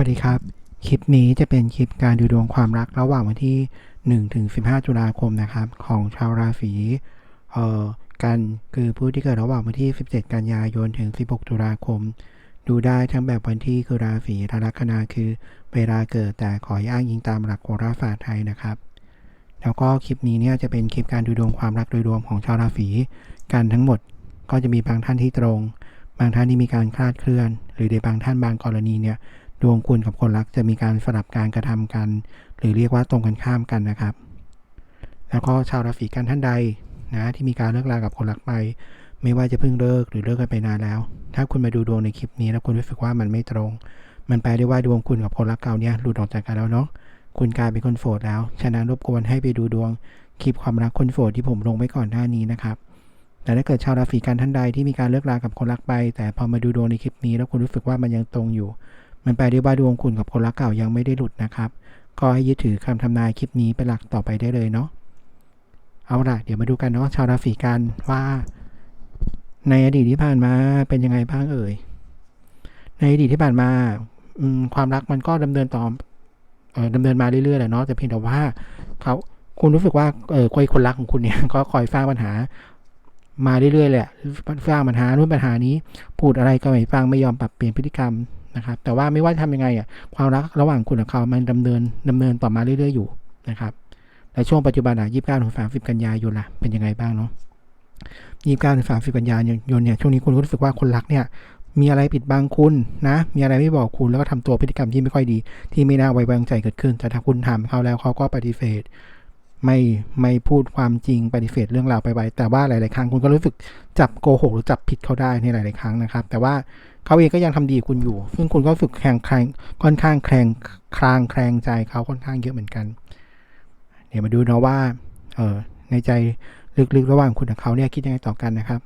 วัสดีครับ คลิปนี้จะเป็นคลิปการดูดวงความรักระหว่างวันที่ 1 ถึง 15 ตุลาคมนะครับ ของชาวราศีเอ่อกันคือผู้ที่เกิดระหว่างวันที่ 17 กันยายนถึง 16 ตุลาคม ดูได้ทั้งแบบวันที่คือราศีและลัคนาคือเวลาเกิดแต่ขออ้างยิงตามหลักโหราศาสตร์ไทยนะครับ แล้วก็คลิปนี้เนี่ยจะเป็นคลิปการดูดวงความรักโดยรวมของชาวราศีกันทั้งหมดก็จะมีบางท่านที่ตรง บางท่านที่มีการคลาดเคลื่อน หรือในบางท่านบางกรณีเนี่ย ดวงคุณกับคนรักจะมีการสลับการกระทำกัน หรือเรียกว่าตรงกันข้ามกันนะครับ แล้วก็ชาวราศีกันท่านใดนะที่มีการเลิกลากับคนรักไป ไม่ว่าจะเพิ่งเลิกหรือเลิกกันไปนานแล้ว ถ้าคุณมาดูดวงในคลิปนี้แล้วคุณรู้สึกว่ามันไม่ตรง มันแปลได้ว่าดวงคุณกับคนรักเก่าเนี่ยหลุดออกจากกันแล้วเนาะคุณกลายเป็นคนโสดแล้ว ฉะนั้นรบกวนให้ไปดูดวงคลิปความรักคนโสดที่ผมลงไว้ก่อนหน้านี้นะครับแต่ถ้าเกิดชาวราศีกันท่านใดที่มีการเลิกลากับคนรักไป แต่พอมาดูดวงในคลิปนี้แล้วคุณรู้สึกว่ามันยังตรงอยู่ มันแปลได้ว่าดวงคุณกับคนรักเก่ายังไม่ได้หลุดนะครับ ก็ให้ยึดถือคำทำนายคลิปนี้เป็นหลักต่อไปได้เลยเนาะ เอาล่ะ เดี๋ยวมาดูกันเนาะชาวราศีกันว่า ในอดีตที่ผ่านมาเป็นยังไงบ้างเอ่ย ในอดีตที่ผ่านมาอความรักมันก็ดำเนินต่ออ่อดำเนินมาเรื่อยๆแหละเนาะแต่เพียงแต่ว่าเขาคุณรู้สึกว่าเออคอยคนรักของคุณเนี่ยก็คอยสร้างปัญหามาเรื่อยๆแหละสร้างปัญหานู่นปัญหานี้ พูดอะไรก็ไม่ฟังไม่ยอมปรับเปลี่ยนพฤติกรรม นะครับแต่ว่าไม่ว่าจะทำยังไงอะความรักระหว่างคุณกับเขามันดำเนินดำเนินต่อมาเรื่อย ๆ อยู่นะครับและช่วงปัจจุบันอะยี่สิบเก้าถึงสามสิบกันยายนล่ะเป็นยังไงบ้างเนาะยี่สิบเก้าถึงสามสิบกันยายนเนี่ยช่วงนี้คุณรู้สึกว่าคนรักเนี่ยมีอะไรปิดบังคุณนะ มีอะไรไม่บอกคุณแล้วก็ทำตัวพฤติกรรมที่ไม่ค่อยดี ที่ไม่น่าไว้วางใจเกิดขึ้น แต่ถ้าคุณถามเขาแล้วเขาก็ปฏิเสธ ไม่ไม่พูดความจริงปฏิเสธเรื่องราวไปไว้แต่ว่าหลาย ๆ ครั้งคุณก็รู้สึกจับโกหกหรือจับผิดเขาได้ในหลาย ๆ ครั้งนะครับ แต่ว่า เขาเองก็ยังทำดีคุณอยู่ ซึ่งคุณก็สึกแข่งแข่งค่อนข้างแข่งคลางแคลงใจเขาค่อนข้างเยอะเหมือนกัน เดี๋ยวมาดูนะว่า เออในใจลึกๆระหว่างคุณกับเขาเนี่ยคิดยังไงต่อกันนะครับ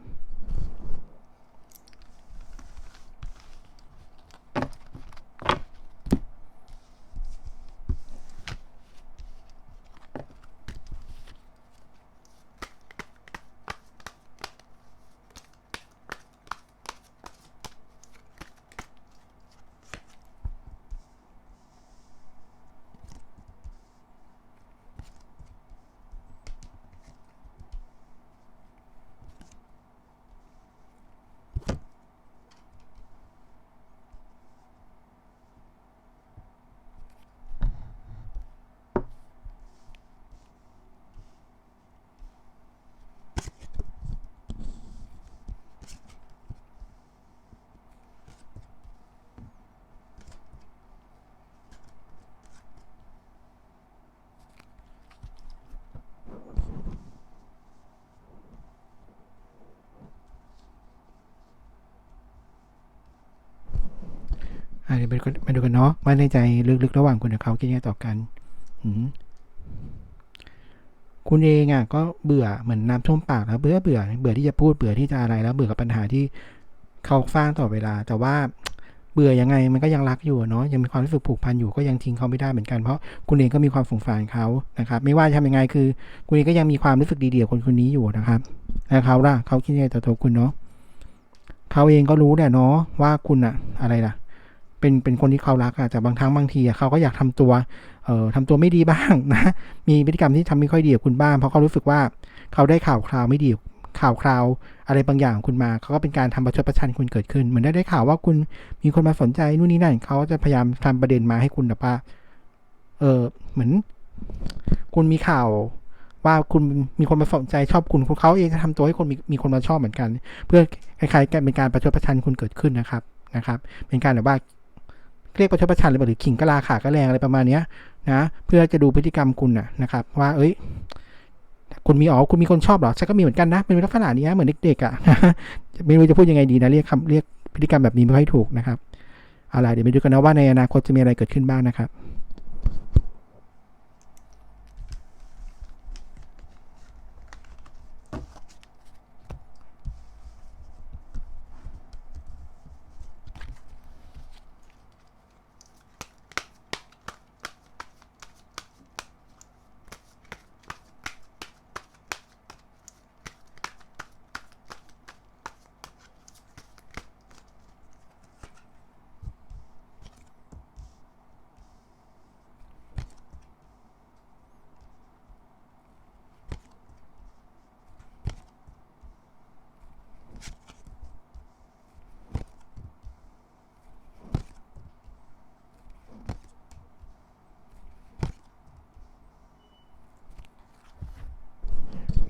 อะเดี๋ยวมาดูกันเนาะว่าในใจลึกๆ ระหว่างคุณกับเขาคิดยังไงต่อกันคุณเองอะก็เบื่อเหมือนน้ำท่วมปากแล้วเบื่อเบื่อเบื่อที่จะพูดเบื่อที่จะอะไรแล้ว เบื่อกับปัญหาที่เขาสร้างต่อเวลา แต่ว่าเบื่อยังไงมันก็ยังรักอยู่เนาะยังมีความรู้สึกผูกพันอยู่ก็ยังทิ้งเขาไม่ได้เหมือนกันเพราะคุณเองก็มีความสงสารเขานะครับ ไม่ว่าจะทำยังไงคือ คุณเองก็ยังมีความรู้สึกดีๆกับคนคนนี้อยู่นะครับแล้วเขาล่ะเขาคิดยังไงต่อตัวคุณเนาะเขาเองก็รู้แหละเนาะว่าคุณอะอะไรล่ะ เป็นเป็นคนที่เขารักอะแต่บางครั้งบางทีอะเขาก็อยากทำตัวเอ่อทำตัวไม่ดีบ้างนะมีพฤติกรรมที่ทำไม่ค่อยดีกับคุณบ้างเพราะเขารู้สึกว่าเขาได้ข่าวคราวไม่ดีข่าวคราวอะไรบางอย่างของคุณมาเขาก็เป็นการทำประชดประชันคุณเกิดขึ้น เหมือนได้ได้ข่าวว่าคุณมีคนมาสนใจนู่นนี่นั่นเขาจะพยายามทำประเด็นมาให้คุณแบบว่าเออเหมือน คุณมีข่าวว่าคุณมีคนมาสนใจชอบคุณคุณเขาเองจะทำตัวให้คนมีมีคนมาชอบเหมือนกัน เพื่อคล้ายๆกันเป็นการประชดประชันคุณเกิดขึ้นนะครับนะครับ เป็นการแบบว่า เรียกประชดประชันหรือเปล่าหรือขิงกะลาขากระแรงอะไรประมาณเนี้ยนะเพื่อจะดูพฤติกรรมคุณนะนะครับ ว่าเอ้ย คุณมีอ๋อคุณมีคนชอบเหรอฉันก็มีเหมือนกันนะเป็นลักษณะนี้เหมือนเด็กๆอะไม่รู้จะพูดยังไงดีนะเรียกคำเรียกพฤติกรรมแบบนี้ไม่ค่อยถูกนะครับเอาล่ะเดี๋ยวไปดูกันนะว่าในอนาคตจะมีอะไรเกิดขึ้นบ้างนะครับ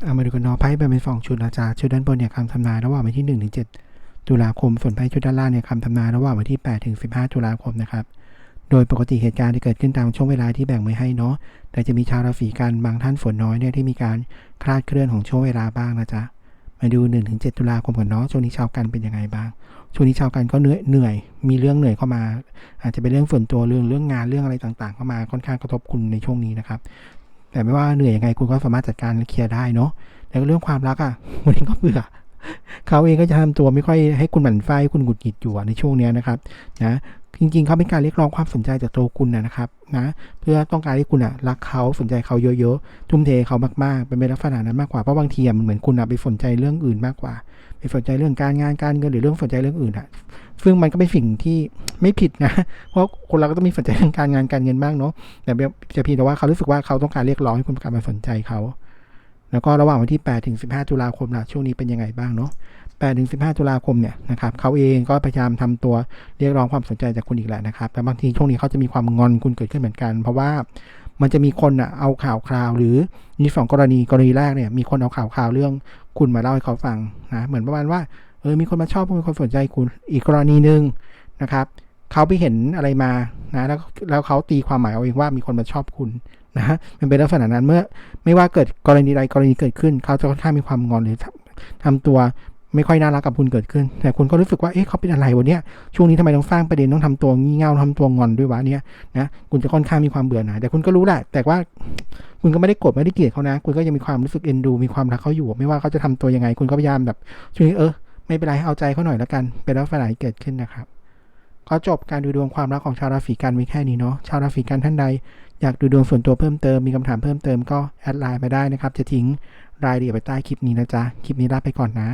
เอามาดูกันเนาะไพ่แบ่งเป็นสองชุดนะจ๊ะชุดด้านบนเนี่ยคำทำนายระหว่างวันที่1ถึง7ตุลาคม ส่วนไพ่ชุดด้านล่างเนี่ยคำทำนายระหว่างวันที่8ถึง15ตุลาคมนะครับโดยปกติเหตุการณ์ที่เกิดขึ้นตามช่วงเวลาที่แบ่งไว้ให้เนาะแต่จะมีชาวราศีกันบางท่านฝนน้อยเนี่ยที่มีการคลาดเคลื่อนของช่วงเวลาบ้างนะจ๊ะมาดู1ถึง7ตุลาคมกันเนาะช่วงนี้ชาวกันเป็นยังไงบ้างช่วงนี้ชาวกันก็เหนื่อยเหนื่อย มีเรื่องเหนื่อยเข้ามา อาจจะเป็นเรื่องส่วนตัวเรื่องเรื่องงานเรื่องอะไรต่างๆ เข้ามาค่อนข้างกระทบคุณในช่วงนี้นะครับ แต่ไม่ว่าเหนื่อยยังไงคุณก็สามารถจัดการและเคลียร์ได้เนาะแต่เรื่องความรักอะ่ะวันนี้ก็เบื่อเขาเองก็จะทำตัวไม่ค่อยให้คุณหมั่นไส้คุณหงุดหงิดอยู่ในช่วงนี้นะครับนะ จริงๆเขาเป็นการเรียกร้องความสนใจจากตัวคุณนะครับนะเพื่อต้องการให้คุณอะรักเขาสนใจเขาเยอะๆทุ่มเทเขามากๆเป็นไปลักษณะนั้นมากกว่าเพราะบางทีมันเหมือนคุณอะไปสนใจเรื่องอื่นมากกว่าไปสนใจเรื่องการงานการเงินหรือเรื่องสนใจเรื่องอื่นอะซึ่งมันก็เป็นสิ่งที่ไม่ผิดนะ เพราะคนเราก็ต้องมีสนใจเรื่องการงานการเงินบ้างเนาะแต่จะเพียงแต่ว่าเขารู้สึกว่าเขาต้องการเรียกร้องให้คุณกลับมาสนใจเขาแล้วก็ระหว่างวันที่ 8 ถึง 15 ตุลาคมล่ะช่วงนี้เป็นยังไงบ้างเนาะ 8ถึง15 ตุลาคมเนี่ยนะครับเขาเองก็พยายามทำตัวเรียกร้องความสนใจจากคุณอีกแหละนะครับ แต่บางทีช่วงนี้เขาจะมีความงอนคุณเกิดขึ้นเหมือนกัน เพราะว่ามันจะมีคนอะเอาข่าวคราวหรือมีสองกรณีกรณีแรกเนี่ยมีคนเอาข่าวคราวเรื่องคุณมาเล่าให้เขาฟังนะเหมือนประมาณว่าเออมีคนมาชอบมีคนสนใจคุณอีกกรณีหนึ่งนะครับเขาไปเห็นอะไรมานะแล้วแล้วเขาตีความหมายเอาเองว่ามีคนมาชอบคุณนะฮะมันเป็นลักษณะนั้นเมื่อไม่ว่าเกิดกรณีใดกรณีเกิดขึ้น เขาจะค่อนข้างมีความงอนหรือทำทำตัว ไม่ค่อยน่ารักกับคุณเกิดขึ้น แต่คุณก็รู้สึกว่าเอ๊ะเขาเป็นอะไรวะเนี่ยช่วงนี้ทำไมต้องสร้างประเด็นต้องทำตัวงี่เง่าทำตัวงอนด้วยวะเนี่ยนะคุณจะค่อนข้างมีความเบื่อหน่ายแต่คุณก็รู้แหละแต่ว่าคุณก็ไม่ได้โกรธไม่ได้เกลียดเขานะ คุณก็ยังมีความรู้สึกเอ็นดู มีความรักเขาอยู่ ไม่ว่าเขาจะทำตัวยังไง คุณก็พยายามแบบช่วงนี้เออไม่เป็นไรเอาใจเขาหน่อยแล้วกันเป็นลักษณะที่เกิดขึ้นนะครับก็จบการดูดวงความรักของชาวราศีกันไว้แค่นี้เนาะชาวราศีกันท่านใดอยากดูดวงส่วนตัวเพิ่มเติมมีคำถามเพิ่มเติมก็แอดไลน์มาได้นะครับ จะทิ้งรายละเอียดไปใต้คลิปนี้นะจ๊ะคลิปนี้ลาไปก่อนนะ